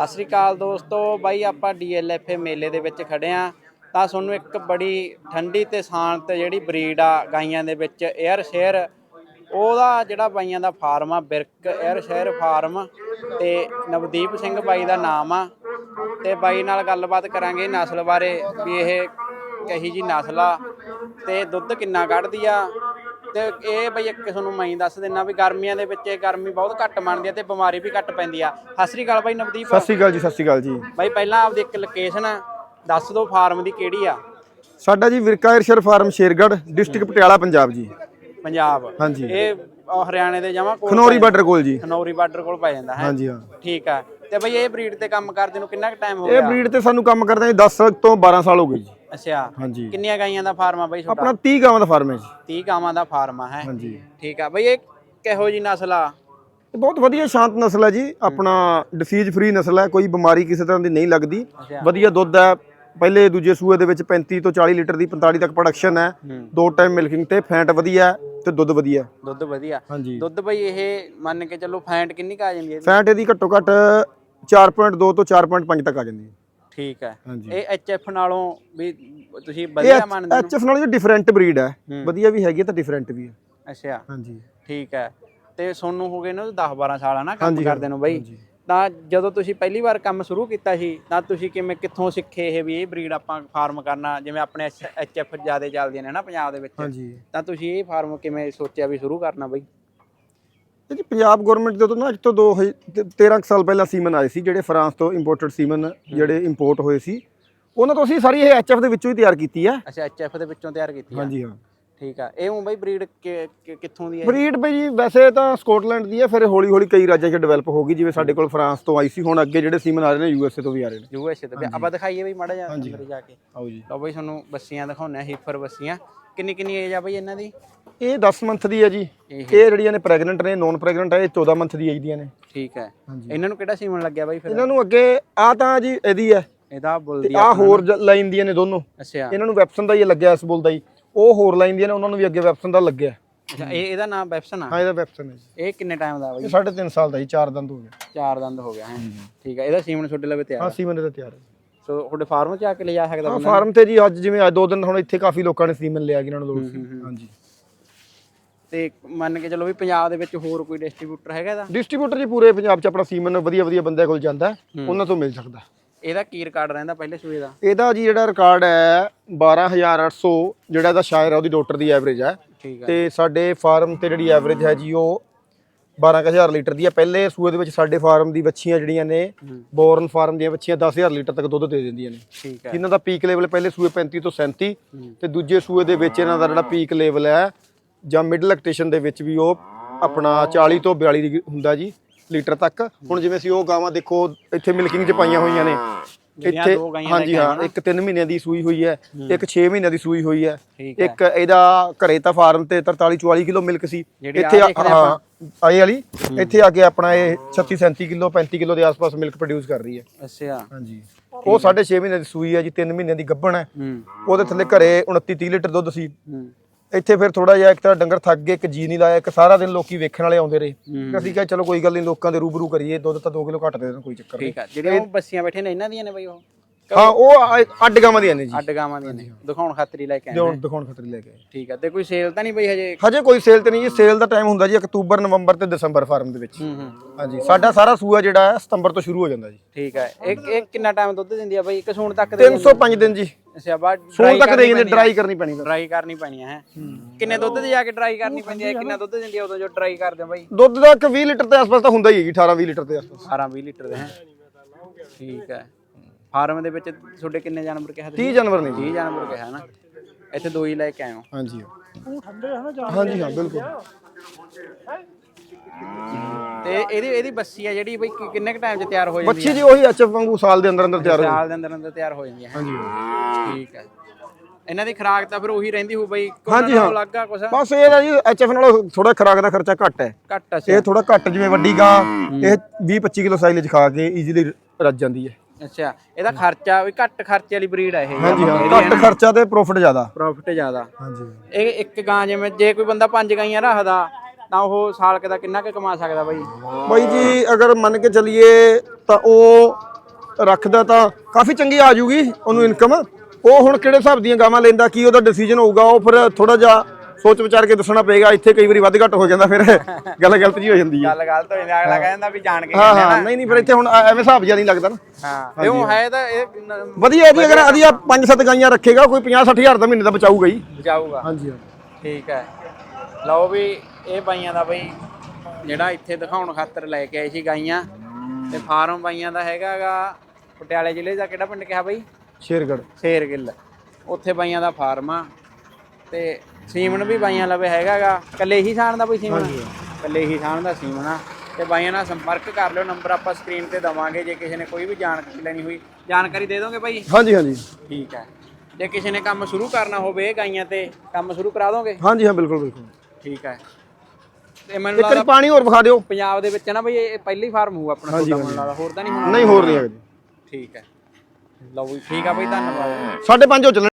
ਸਤਿ ਸ਼੍ਰੀ ਅਕਾਲ ਦੋਸਤੋ, ਬਾਈ ਆਪਾਂ ਡੀਐਲਐਫਏ ਮੇਲੇ ਦੇ ਵਿੱਚ ਖੜੇ ਆ। ਤਾਂ ਤੁਹਾਨੂੰ ਇੱਕ ਬੜੀ ਠੰਡੀ ਤੇ ਸ਼ਾਂਤ ਜਿਹੜੀ ਬਰੀਡ ਆ ਗਾਈਆਂ ਦੇ ਵਿੱਚ 에ਅਰ ਸ਼ੇਅਰ ਉਹਦਾ ਜਿਹੜਾ ਬਾਈਆਂ ਦਾ ਫਾਰਮ ਆ, ਬਿਰਕ 에ਅਰ ਸ਼ੇਅਰ ਫਾਰਮ, ਤੇ ਨਵਦੀਪ ਸਿੰਘ ਬਾਈ ਦਾ ਨਾਮ ਆ। ਤੇ ਬਾਈ ਨਾਲ ਗੱਲਬਾਤ ਕਰਾਂਗੇ ਨਸਲ ਬਾਰੇ, ਵੀ ਇਹ ਕਹੀ ਜੀ ਨਸਲ ਆ, ਤੇ ਦੁੱਧ ਕਿੰਨਾ ਕੱਢਦੀ ਆ ਤੇ ਇਹ ਬਈ ਇੱਕ ਤੁਹਾਨੂੰ ਮੈਂ ਦੱਸ ਦਿੰਨਾ ਵੀ ਗਰਮੀਆਂ ਦੇ ਵਿੱਚ ਇਹ ਗਰਮੀ ਬਹੁਤ ਘੱਟ ਮੰਨਦੀ ਆ ਤੇ ਬਿਮਾਰੀ ਵੀ ਘੱਟ ਪੈਂਦੀ ਆ। ਸਤਿ ਸ੍ਰੀ ਅਕਾਲ ਬਾਈ ਨਵਦੀਪ। ਸਤਿ ਸ਼੍ਰੀ ਅਕਾਲ ਜੀ ਸਤਿ ਸ਼੍ਰੀ ਅਕਾਲ ਜੀ। ਬਾਈ ਪਹਿਲਾਂ ਆਪਦੀ ਇੱਕ ਲੋਕੇਸ਼ਨ ਦੱਸ ਦਿਓ ਫਾਰਮ ਦੀ ਕਿਹੜੀ ਆ? ਸਾਡਾ ਜੀ ਵਿਰਕਾ ਇਰਸ਼ਰ ਫਾਰਮ ਸ਼ੇਰਗੜ੍ਹ ਡਿਸਟ੍ਰਿਕਟ ਪਟਿਆਲਾ ਪੰਜਾਬ ਜੀ। ਪੰਜਾਬ। ਹਾਂਜੀ। ਇਹ ਹਰਿਆਣੇ ਦੇ ਜਮਾ ਕੋਲ ਖਨੌਰੀ ਬਾਰਡਰ ਕੋਲ ਜੀ। ਖਨੌਰੀ ਬਾਰਡਰ ਕੋਲ ਪੈ ਜਾਂਦਾ ਹੈ? ਹਾਂਜੀ ਹਾਂ। ਠੀਕ ਆ। ਤੇ ਬਈ ਇਹ ਬਰੀਡ ਤੇ ਕੰਮ ਕਰਦੇ ਨੂੰ ਕਿੰਨਾ ਕੁ ਟਾਈਮ ਹੋ ਇਹ ਗਿਆ? ਬਰੀਡ ਤੇ ਸਾਨੂੰ ਕੰਮ ਕਰਦੇ 10 ਤੋਂ 12 ਸਾਲ ਹੋ ਗਏ ਜੀ। ਅੱਛਾ। ਹਾਂਜੀ। ਕਿੰਨੀਆਂ ਗਾਈਆਂ ਦਾ ਫਾਰਮ ਆ ਬਈ ਆਪਣਾ 30 ਗਾਵਾਂ ਦਾ ਫਾਰਮ ਹੈ ਜੀ। 30 ਗਾਵਾਂ ਦਾ ਫਾਰਮ ਆ ਹੈ? ਹਾਂਜੀ। ਠੀਕ ਆ। ਬਈ ਇਹ ਕਿਹੋ ਜੀ ਨਸਲ ਆ? ਇਹ ਬਹੁਤ ਵਧੀਆ ਸ਼ਾਂਤ ਨਸਲ ਹੈ ਜੀ। ਆਪਣਾ ਡਿਸੀਜ ਫ੍ਰੀ ਨਸਲ ਹੈ ਕੋਈ ਬਿਮਾਰੀ ਕਿਸੇ ਤਰ੍ਹਾਂ ਦੀ ਨਹੀਂ ਲੱਗਦੀ। ਵਧੀਆ ਦੁੱਧ ਹੈ ਪਹਿਲੇ ਦੂਜੇ ਸੂਏ ਦੇ ਵਿੱਚ 35 ਤੋਂ 40 ਲੀਟਰ ਦੀ 45 ਤੱਕ ਪ੍ਰੋਡਕਸ਼ਨ ਹੈ। ਦੋ ਟਾਈਮ ਮਿਲਕਿੰਗ ਤੇ ਫੈਟ ਵਧੀਆ ਤੇ ਦੁੱਧ ਵਧੀਆ। ਦੁੱਧ ਵਧੀਆ। ਹਾਂਜੀ। ਦੁੱਧ ਬਈ ਇਹ ਮੰਨ ਕੇ ਚੱਲੋ ਫੈਂਟ ਕਿੰਨੀ ਕੁ ਆ ਜਾਂਦੀ ਹੈ? ਫੈਟ ਇਹਦੀ ਘੱਟੋ ਘੱਟ 4.2 ਤੋਂ 4.5 ਤੱਕ ਆ ਜਾਂਦੀ ਹੈ। ਠੀਕ ਹੈ। ਹਾਂਜੀ। ਇਹ ਐਚਐਫ ਨਾਲੋਂ ਵੀ ਤੁਸੀਂ ਵਧੀਆ ਮੰਨਦੇ ਹੋ? ਐਚਐਫ ਨਾਲ ਜੀ ਡਿਫਰੈਂਟ ਬਰੀਡ ਹੈ ਹੂੰ। ਵਧੀਆ ਵੀ ਹੈਗੀ ਹੈ ਤੇ ਡਿਫਰੈਂਟ ਵੀ ਹੈ। ਅੱਛਾ। ਹਾਂਜੀ। ਠੀਕ ਹੈ। ਤੇ ਸੋਨੂੰ ਹੋ ਗਏ ਨੇ 10 12 ਸਾਲ ਆ ਨਾ ਕੰਮ ਹਾਂਜੀ, ਕਰਦੇ ਨੂੰ ਬਈ। ਹਾਂਜੀ। ਤਾਂ ਜਦੋਂ ਤੁਸੀਂ ਪਹਿਲੀ ਵਾਰ ਕੰਮ ਸ਼ੁਰੂ ਕੀਤਾ ਸੀ ਤਾਂ ਤੁਸੀਂ ਕਿਵੇਂ ਕਿੱਥੋਂ ਸਿੱਖੇ ਇਹ ਵੀ ਇਹ ਬਰੀਡ ਆਪਾਂ ਫਾਰਮ ਕਰਨਾ ਜਿਵੇਂ ਆਪਣੇ ਐਚਐਫ ਜ਼ਿਆਦਾ ਚੱਲਦੀਆਂ ਨੇ ਨਾ ਪੰਜਾਬ ਦੇ ਵਿੱਚ। ਹਾਂਜੀ। ਤਾਂ ਤੁਸੀਂ ਇਹ ਫਾਰਮ ਕਿਵੇਂ ਸੋਚਿਆ ਵੀ ਸ਼ੁਰੂ ਕਰਨਾ ਬਈ? ਜੀ ਪੰਜਾਬ ਗਵਰਨਮੈਂਟ ਦੇ ਤੋਂ ਨਾ ਅੱਜ ਤੋਂ 2 13 ਕੁ ਸਾਲ ਪਹਿਲਾਂ ਸੀਮਨ ਆਏ ਸੀ ਜਿਹੜੇ ਫਰਾਂਸ ਤੋਂ ਇੰਪੋਰਟਡ ਸੀਮਨ ਜਿਹੜੇ ਇੰਪੋਰਟ ਹੋਏ ਸੀ ਉਹਨਾਂ ਤੋਂ ਅਸੀਂ ਸਾਰੀ ਇਹ ਐਚਐਫ ਦੇ ਵਿੱਚੋਂ ਹੀ ਤਿਆਰ ਕੀਤੀ ਹੈ ਅੱਛਾ ਐਚਐਫ ਦੇ ਵਿੱਚੋਂ ਤਿਆਰ ਕੀਤੀ ਆ। ਹਾਂਜੀ ਹਾਂ। ਠੀਕ ਆ। ਇਹ ਹੁਣ ਬਈ ਬਰੀਡ ਕਿੱਥੋਂ ਦੀ ਹੈ ਬਰੀਡ ਬਈ ਜੀ ਵੈਸੇ ਤਾਂ ਸਕਾਟਲੈਂਡ ਦੀ ਹੈ ਫਿਰ ਹੌਲੀ ਹੌਲੀ ਕਈ ਰਾਜਾਂ 'ਚ ਡਿਵੈਲਪ ਹੋ ਗਈ ਜਿਵੇਂ ਸਾਡੇ ਕੋਲ ਫਰਾਂਸ ਤੋਂ ਆਈ ਸੀ ਹੁਣ ਅੱਗੇ ਜਿਹੜੇ ਸੀਮਨ ਆ ਰਹੇ ਨੇ ਯੂਐਸਏ ਤੋਂ ਵੀ ਆ ਰਹੇ ਨੇ। ਯੂਐਸਏ ਤੇ ਆਪਾਂ ਦਿਖਾਈਏ ਬਈ ਮਾੜਾ ਜਿਹਾ ਅੰਦਰ ਜਾ ਕੇ। ਆਓ ਜੀ। ਲਓ ਬਈ ਤੁਹਾਨੂੰ ਬੱਸੀਆਂ ਦਿਖਾਉਂਦੇ ਆ ਹੀਫਰ ਬੱਸੀਆਂ। ਕਿੰਨੀ ਕਿੰਨੀ ਏਜ ਆ ਬਈ ਇਹਨਾਂ ਦੀ? ਇਹ 10 ਮੰਥ ਦੀ ਹੈ ਜੀ। ਇਹ ਜਿਹੜੀਆਂ ਨੇ ਪ੍ਰੈਗਨੈਂਟ ਨੇ ਨੌਨ ਪ੍ਰੈਗਨੈਂਟ ਹੈ ਇਹ 14 ਮੰਥ ਦੀ ਏਜ ਦੀਆਂ ਨੇ। ਠੀਕ ਹੈ। ਇਹਨਾਂ ਨੂੰ ਕਿਹੜਾ ਸੀਮਨ ਲੱਗਿਆ ਬਾਈ ਫਿਰ? ਇਹਨਾਂ ਨੂੰ ਅੱਗੇ ਆ ਤਾਂ ਜੀ ਇਹਦੀ ਹੈ। ਇਹਦਾ ਬੁੱਲ ਦੀ ਆ ਹੋਰ ਲਾਈਨ ਦੀਆਂ ਨੇ ਦੋਨੋਂ। ਅੱਛਾ। ਇਹਨਾਂ ਨੂੰ ਵੈਪਸਨ ਦਾ ਹੀ ਲੱਗਿਆ ਇਸ ਬੁੱਲ ਦਾ ਹੀ। ਉਹ ਹੋਰ ਲਾਈਨ ਦੀਆਂ ਨੇ ਉਹਨਾਂ ਨੂੰ ਵੀ ਅੱਗੇ ਵੈਪਸਨ ਦਾ ਲੱਗਿਆ। ਅੱਛਾ ਇਹ ਇਹਦਾ ਨਾਮ ਵੈਪਸਨ ਆ? ਹਾਂ ਇਹਦਾ ਵੈਪਸਨ ਹੈ ਜੀ। ਇਹ ਕਿੰਨੇ ਟਾਈਮ ਦਾ ਬਾਈ? ਇਹ ਸਾਢੇ ਤਿੰਨ ਸਾਲ ਦਾ ਜੀ ਚਾਰ ਦੰਦ ਹੋ ਗਿਆ ਚਾਰ ਦੰਦ ਹੋ ਗਿਆ ਹੈ ਠੀਕ ਹੈ ਇਹਦਾ ਸੀਮਨ ਛੋਟੇ ਲਵੇ ਤਿਆਰ ਹਾਂ ਆ। ਸੀਮਨ ਦਾ ਤਿਆਰ ਹੈ ਸੋ ਤੁਹਾਡੇ ਫਾਰਮ 'ਚ ਆ ਕੇ ਲਿਜਾ ਸਕਦਾ ਹਾਂ ਬੰਦਾ? ਫਾਰਮ ਤੇ ਜੀ ਅੱਜ ਜਿਵੇਂ ਅੱਜ ਦੋ ਦਿਨ ਹੁਣ ਇੱਥੇ ਕਾਫੀ ਲੋਕਾਂ ਨੇ ਸੀਮਨ ਲਿਆ ਇਹਨਾਂ ਨੂੰ ਲੋੜ ਸੀ। ਹਾਂਜੀ। ਤੇ ਮੰਨ ਕੇ ਚੱਲੋ ਵੀ ਪੰਜਾਬ ਦੇ ਵਿੱਚ ਹੋਰ ਕੋਈ ਡਿਸਟ੍ਰੀਬਿਊਟਰ ਹੈਗਾ ਇਹਦਾ? ਡਿਸਟ੍ਰੀਬਿਊਟਰ ਜੀ ਪੂਰੇ ਪੰਜਾਬ 'ਚ ਆਪਣਾ ਸੀਮਨ ਵਧੀਆ ਵਧੀਆ ਬੰਦਿਆਂ ਕੋਲ ਜਾਂਦਾ ਹੈ, ਉਹਨਾਂ ਤੋਂ ਮਿਲ ਸਕਦਾ। ਇਹਦਾ ਕੀ ਰਿਕਾਰਡ ਰਹਿੰਦਾ ਪਹਿਲੇ ਸੂਏ ਦਾ? ਇਹਦਾ ਜੀ ਜਿਹੜਾ ਰਿਕਾਰਡ ਹੈ 12800 ਜਿਹੜਾ ਇਹਦਾ ਸ਼ਾਇਰ ਹੈ ਉਹਦੀ ਡਾਕਟਰ ਦੀ ਐਵਰੇਜ ਹੈ। ਠੀਕ ਹੈ। ਤੇ ਸਾਡੇ ਫਾਰਮ ਤੇ ਜਿਹੜੀ ਐਵਰੇਜ ਹੈ ਜੀ ਉਹ 12000 ਲੀਟਰ ਦੀ ਹੈ। ਪਹਿਲੇ ਸੂਏ ਦੇ ਵਿੱਚ ਸਾਡੇ ਫਾਰਮ ਦੀ ਵੱਛੀਆਂ ਜਿਹੜੀਆਂ ਨੇ। ਬੋਰਨ ਫਾਰਮ ਦੀਆਂ ਵੱਛੀਆਂ 10000 ਲੀਟਰ ਤੱਕ ਦੁੱਧ ਦੇ ਦਿੰਦੀਆਂ ਨੇ। ਠੀਕ ਹੈ। ਜਿਨ੍ਹਾਂ ਦਾ ਪੀਕ ਲੈਵਲ ਪਹਿਲੇ ਸੂਏ 35 ਤੋਂ 37 ਹੂੰ। ਤੇ ਦੂਜੇ ਸੂਏ ਦੇ ਵਿੱਚ ਇਹਨਾਂ ਦਾ ਜਿਹੜਾ ਪੀਕ ਲੈਵਲ ਹੈ ਜਾਂ ਮਿਡ ਲੈਕਟੇਸ਼ਨ ਦੇ ਵਿੱਚ ਵੀ ਉਹ ਆਪਣਾ 40 ਤੋਂ 42 ਦੀ ਹੁੰਦਾ ਜੀ। ਲੀਟਰ ਤੱਕ। ਹੁਣ ਜਿਵੇਂ ਅਸੀਂ ਉਹ ਗਾਵਾਂ ਦੇਖੋ ਇੱਥੇ ਮਿਲਕਿੰਗ 'ਚ ਪਾਈਆਂ ਹੋਈਆਂ ਨੇ। ਇੱਥੇ ਹਾਂਜੀ ਹਾਂ ਇੱਕ 3 ਮਹੀਨਿਆਂ ਦੀ ਸੂਈ ਹੋਈ ਹੈ ਇੱਕ 6 ਮਹੀਨਿਆਂ ਦੀ ਸੂਈ ਹੋਈ ਹੈ। ਇੱਕ ਇਹਦਾ ਘਰੇ ਤਾਂ ਫਾਰਮ ਤੇ 43 44 ਕਿਲੋ ਮਿਲਕ ਸੀ। ਇੱਥੇ ਹਾਂ ਆਏ ਵਾਲੀ। ਇੱਥੇ ਆ ਕੇ ਆਪਣਾ ਇਹ 36 37 ਕਿਲੋ 35 ਕਿਲੋ ਦੇ ਆਸ-ਪਾਸ ਮਿਲਕ ਪ੍ਰੋਡਿਊਸ ਕਰ ਰਹੀ ਹੈ। ਅੱਛਾ। ਹਾਂਜੀ। ਉਹ 6.5 ਮਹੀਨਿਆਂ ਦੀ ਸੂਈ ਹੈ ਜੀ 3 ਮਹੀਨਿਆਂ ਦੀ ਗੱਭਣ ਹੈ। ਉਹਦੇ ਥੱਲੇ ਘਰੇ 29 30 ਲੀਟਰ ਦੁੱਧ ਸੀ। ਇੱਥੇ ਫਿਰ ਥੋੜਾ ਜਿਹਾ ਇੱਕ ਤਾਂ ਡੰਗਰ ਥੱਕ ਗਏ ਇੱਕ ਜੀ ਨਹੀਂ ਲਾਇਆ ਇੱਕ ਸਾਰਾ ਦਿਨ ਲੋਕੀ ਵੇਖਣ ਵਾਲੇ ਆਉਂਦੇ ਰਹੇ। ਹੂੰ। ਅਸੀਂ ਕਿਹਾ ਚਲੋ ਕੋਈ ਗੱਲ ਨਹੀਂ ਲੋਕਾਂ ਦੇ ਰੂਬਰੂ ਕਰੀਏ ਦੁੱਧ ਤਾਂ 2 ਕਿਲੋ ਘੱਟ ਦੇ ਦੇਣ ਕੋਈ ਚੱਕਰ ਨਹੀਂ। ਠੀਕ ਜਿਹੜੀਆਂ ਉਹ ਬੱਸੀਆਂ ਬੈਠੇ ਨੇ ਇਹਨਾਂ ਦੀਆਂ ਨੇ ਬਾਈ ਉਹ? ਹਾਂ ਉਹ ਆ- ਅੱਡ ਗਾਵਾਂ ਦੀਆਂ ਨੇ ਜੀ। ਅੱਡ ਗਾਵਾਂ ਦੀਆਂ ਨੇ। ਦਿਖਾਉਣ ਖਾਤਰ ਲੈ ਕੇ ਆਏ ਦਿਖਾਉਣ ਦਿਖਾਉਣ ਖਾਤਰ ਲੈ ਕੇ ਆਏ। ਠੀਕ ਹੈ ਤੇ ਕੋਈ ਸੇਲ ਤਾਂ ਨਹੀਂ ਬਈ ਹਜੇ? ਹਜੇ ਕੋਈ ਸੇਲ ਤੇ ਨਹੀਂ ਜੀ। ਸੇਲ ਦਾ ਟਾਈਮ ਹੁੰਦਾ ਜੀ ਅਕਤੂਬਰ ਨਵੰਬਰ ਤੇ ਦਸੰਬਰ ਫਾਰਮ ਦੇ ਵਿੱਚ। ਹੂੰ ਹੂੰ। ਹਾਂਜੀ ਸਾਡਾ ਸਾਰਾ ਸੂਆ ਜਿਹੜਾ ਹੈ ਸਤੰਬਰ ਤੋਂ ਸ਼ੁਰੂ ਹੋ ਜਾਂਦਾ ਜੀ। ਠੀਕ ਹੈ ਇੱਕ ਇੱਕ ਕਿੰਨਾ ਟਾਈਮ ਦੁੱਧ ਦਿੰਦੀ ਆ ਬਾਈ? ਇੱਕ ਸੂਣ ਤੱਕ ਦੇ 305 ਦਿਨ ਜੀ। ਅੱਛਾ ਬਾਅਦ ਸੂਣ ਤੱਕ ਦੇ ਜਾਂਦੇ ਡਰਾਈ ਕਰਨੀ ਪੈਣੀ ਬਸ। ਡਰਾਈ ਕਰਨੀ ਪੈਣੀ ਹੈ। ਕਿੰਨੇ ਦੁੱਧ ਦੇ ਜਾ ਕੇ ਡਰਾਈ ਕਰਨੀ ਪੈਂਦੀ ਹੈ ਕਿੰਨਾ ਦੁੱਧ ਦਿੰਦੀ ਆ ਉਦੋਂ ਜੋ ਡਰਾਈ ਕਰਦੇ ਆ ਬਾਈ? ਦੁੱਧ ਦਾ ਇੱਕ 20 ਲੀਟਰ ਦੇ ਆਸ-ਪਾਸ ਤਾਂ ਹੁੰਦਾ ਹੀ ਹੈ ਜੀ 18 20 ਲੀਟਰ ਦੇ ਆਸ-ਪਾਸ। 18 20 ਲੀਟਰ ਦੇ ਹੈ। ਠੀਕ ਹੈ ਫਾਰਮ ਦੇ ਵਿੱਚ ਤੁਹਾਡੇ ਕਿੰਨੇ ਜਾਨਵਰ ਕਿਹਾ 30 ਜਾਨਵਰ ਨੇ ਜੀ। 30 ਜਾਨਵਰ ਕਿਹਾ ਨਾ। ਇੱਥੇ ਦੋ ਹੀ ਲੈ ਕੇ ਆਏ ਹੋ। ਹਾਂਜੀ। ਹਾਂਜੀ ਹਾਂ ਬਿਲਕੁਲ। ਤੇ ਇਹਦੀ ਇਹਦੀ ਬੱਸੀ ਆ ਜਿਹੜੀ ਬਈ ਕਿੰਨੇ ਕ ਟਾਈਮ 'ਚ ਤਿਆਰ ਹੋ ਜਾਂਦੀ ਬੱਚੀ ਜੀ ਉਹੀ ਐਚਐਫ ਵਾਂਗੂ ਸਾਲ ਦੇ ਅੰਦਰ ਅੰਦਰ ਤਿਆਰ ਹੋ ਸਾਲ ਦੇ ਅੰਦਰ ਅੰਦਰ ਤਿਆਰ ਹੋ ਜਾਂਦੀ ਹੈ। ਹਾਂਜੀ ਠੀਕ ਹੈ ਇਹਨਾਂ ਦੀ ਖੁਰਾਕ ਤਾਂ ਫਿਰ ਉਹੀ ਰਹਿੰਦੀ ਹੋਊ ਬਈ ਹਾਂਜੀ, ਹਾਂ। ਲੱਗ ਆ ਕੁਛ। ਬਸ ਇਹ ਨਾ ਜੀ ਐਚਐਫ ਨਾਲੋਂ ਥੋੜਾ ਖਰਾਕ ਦਾ ਖਰਚਾ ਘੱਟ ਹੈ। ਘੱਟ ਅੱਛਾ। ਇਹ ਥੋੜਾ ਘੱਟ ਜਿਵੇਂ ਵੱਡੀ ਗਾਂ ਇਹ 20 25 ਕਿਲੋ ਸਾਈਲੇਜ ਖਾ ਕੇ ਈਜ਼ੀਲੀ ਰੱਜ ਜਾਂਦੀ ਹੈ। ਅੱਛਾ ਇਹਦਾ ਖਰਚਾ ਵੀ ਘੱਟ ਖਰਚੇ ਵਾਲੀ ਬਰੀਡ ਹੈ ਇਹ। ਹਾਂਜੀ ਹਾਂ। ਘੱਟ ਖਰਚਾ ਤੇ ਪ੍ਰੋਫਿਟ ਜ਼ਿਆਦਾ। ਪ੍ਰੋਫਿਟ ਜ਼ਿਆਦਾ। ਹਾਂਜੀ। ਇਹ ਇੱਕ ਗਾਂ ਜਿਵੇਂ ਜੇ ਕੋਈ ਬੰਦਾ ਪੰਜ ਗਾਈਆਂ ਰੱਖਦਾ ਤਾਂ ਉਹ ਸਾਲ ਕੁ ਦਾ ਕਿੰਨਾ ਕੁ ਕਮਾ ਸਕਦਾ ਬਾਈ? ਬਾਈ ਜੀ ਅਗਰ ਮੰਨ ਕੇ ਚੱਲੀਏ ਤਾਂ ਉਹ ਰੱਖਦਾ ਤਾਂ ਕਾਫੀ ਚੰਗੀ ਆ ਜੂਗੀ ਉਹਨੂੰ ਇਨਕਮ ਉਹ ਹੁਣ ਕਿਹੜੇ ਹਿਸਾਬ ਦੀਆਂ ਗਾਵਾਂ ਲੈਂਦਾ ਕੀ ਉਹਦਾ ਡਿਸੀਜਨ ਹੋਊਗਾ ਉਹ ਫਿਰ ਥੋੜਾ ਜਿਹਾ ਸੋਚ ਵਿਚਾਰ ਕੇ ਦੱਸਣਾ ਪਏਗਾ ਇੱਥੇ ਕਈ ਵਾਰੀ ਵੱਧ ਘੱਟ ਹੋ ਜਾਂਦਾ ਫਿਰ ਗੱਲ ਗਲਤ ਜੀ ਹੋ ਜਾਂਦੀ ਹੈ। ਗੱਲ ਗਲਤ ਹੋ ਜਾਂਦੀ ਅਗਲਾ ਕਹਿੰਦਾ ਵੀ ਜਾਣ ਕੇ ਹਾਂ ਹਾਂ ਨਹੀਂ ਨਹੀਂ ਫਿਰ ਇੱਥੇ ਹੁਣ ਐਵੇਂ ਹਿਸਾਬ ਜਿਹਾ ਨਹੀਂ ਲੱਗਦਾ ਨਾ। ਹਾਂ ਇਹ ਉਹ ਹੈ ਤਾਂ ਇਹ ਵਧੀਆ ਜੀ ਅਗਰ ਵਧੀਆ 5-7 ਗਾਈਆਂ ਰੱਖੇਗਾ ਕੋਈ 50-60 ਹਜ਼ਾਰ ਦਾ ਮਹੀਨੇ ਦਾ ਬਚਾਊਗਾ ਹੀ। ਬਚਾਊਗਾ। ਹਾਂਜੀ ਠੀਕ ਹੈ। ਲਓ ਵੀ ਇਹ ਬਾਈਆਂ ਦਾ ਬਈ ਜਿਹੜਾ ਇੱਥੇ ਦਿਖਾਉਣ ਖਾਤਰ ਲੈ ਕੇ ਆਏ ਸੀ ਗਾਈਆਂ ਤੇ ਫਾਰਮ ਬਾਈਆਂ ਦਾ ਹੈਗਾਗਾ ਪਟਿਆਲੇ ਜ਼ਿਲ੍ਹੇ ਦਾ ਕਿਹੜਾ ਪਿੰਡ ਕਿਹਾ ਬਈ? ਸ਼ੇਰਗੜ ਸ਼ੇਰਗਿੱਲ। ਉੱਥੇ ਬਾਈਆਂ ਦਾ ਫਾਰਮ ਆ। ਤੇ ਸੀਮਨ ਵੀ ਬਾਈਆਂ ਲਵੇ ਹੈਗਾਗਾ। ਕੱਲੇ ਹੀ ਸਾਣ ਦਾ ਬਈ ਸੀਮਨ? ਕੱਲੇ ਹੀ ਸਾਣ ਦਾ ਸੀਮਨ ਆ। ਤੇ ਬਾਈਆਂ ਨਾਲ ਸੰਪਰਕ ਕਰ ਲਿਓ ਨੰਬਰ ਆਪਾਂ ਸਕਰੀਨ ਤੇ ਦਵਾਂਗੇ ਜੇ ਕਿਸੇ ਨੇ ਕੋਈ ਵੀ ਜਾਣਕਾਰੀ ਲੈਣੀ ਹੋਈ। ਜਾਣਕਾਰੀ ਦੇ ਦੋਗੇ ਬਾਈ? ਹਾਂਜੀ ਹਾਂਜੀ। ਠੀਕ ਹੈ ਜੇ ਕਿਸੇ ਨੇ ਕੰਮ ਸ਼ੁਰੂ ਕਰਨਾ ਹੋਵੇ ਗਾਈਆਂ ਤੇ ਕੰਮ ਸ਼ੁਰੂ ਕਰਾ ਦੋਗੇ? ਹਾਂਜੀ ਹਾਂ ਬਿਲਕੁਲ ਬਿਲਕੁਲ। ਠੀਕ ਹੈ ਤੇ ਮੈਨੂੰ ਇੱਕ ਵਾਰੀ ਲੱਗਦਾ ਪਾਣੀ ਹੋਰ ਵਿਖਾ ਦਿਓ। ਪੰਜਾਬ ਦੇ ਵਿੱਚ ਨਾ ਬਈ ਇਹ ਪਹਿਲੀ ਫਾਰਮ ਹੋਊ ਆਪਣਾ ਛੋਟਾ ਮੈਨੂੰ ਲੱਗਦਾ। ਹੋਰ ਤਾਂ ਨਹੀਂ ਹੋਣਾ? ਨਹੀਂ ਹੋਰ ਨਹੀਂ ਹੈਗਾ ਜੀ। ਠੀਕ ਹੈ ਲਓ ਵੀ ਠੀਕ ਆ ਬਈ ਧੰਨਵਾਦ। ਸਾਢੇ ਪੰਜ ਹੋ ਚੱਲਣ।